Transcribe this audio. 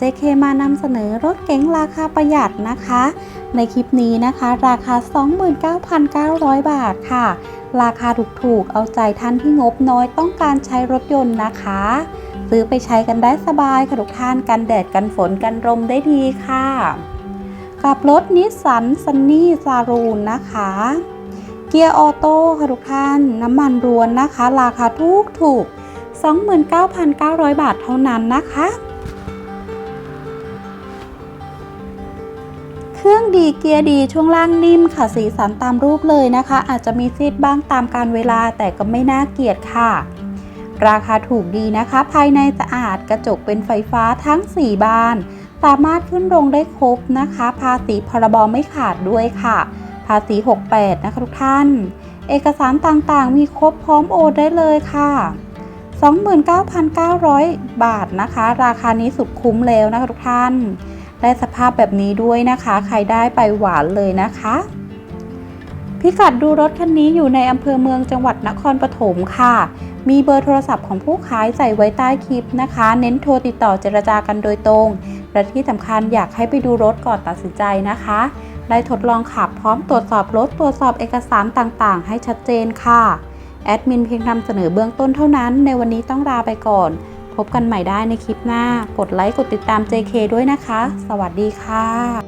JK มานำเสนอรถเก๋งราคาประหยัดนะคะ ในคลิปนี้นะคะ ราคา 29,900 บาทค่ะ ราคาถูกๆ เอาใจท่านที่งบน้อยต้องการใช้รถยนต์นะคะ ซื้อไปใช้กันได้สบายค่ะทุกท่านกันแดดกันฝนกันลมได้ดีค่ะ กับรถนิสสันซันนี่ซารูนนะคะเกียร์ออโต้ค่ะทุกท่าน น้ำมันรวนนะคะ ราคาถูกถูก 29,900 บาทเท่านั้นนะคะ เครื่องดีเกียร์ดีช่วงล่างนิ่มค่ะสีสันตามรูปเลยนะคะ อาจจะมีซีดบ้างตามการเวลาแต่ก็ไม่น่าเกลียดค่ะ ราคาถูกดีนะคะ ภายในสะอาดกระจกเป็นไฟฟ้าทั้ง 4 บาน สามารถขึ้นลงได้ครบนะคะ ภาษีพรบไม่ขาดด้วยค่ะ ภาษี 68 นะคะทุกท่าน เอกสารต่างๆ มีครบพร้อมโอนได้เลยค่ะ 29,900 บาทนะคะ ราคานี้สุดคุ้มแล้วนะคะทุกท่าน ได้สภาพแบบนี้ด้วยนะคะ ใครได้ไปหวานเลยนะคะ พิกัดดูรถคันนี้อยู่ในอำเภอเมืองจังหวัดนครปฐมค่ะ มีเบอร์โทรศัพท์ของผู้ขายใส่ไว้ใต้คลิปนะคะ เน้นโทรติดต่อเจรจากันโดยตรง และที่สำคัญอยากให้ไปดูรถก่อนตัดสินใจนะคะ ได้ทดลองขับพร้อมตรวจสอบรถตรวจสอบเอกสารต่างๆ ให้ชัดเจนค่ะแอดมินเพียงนำเสนอเบื้องต้นเท่านั้น ในวันนี้ต้องลาไปก่อน พบกันใหม่ได้ในคลิปหน้า กดไลค์ กดติดตาม JK ด้วยนะคะ สวัสดีค่ะ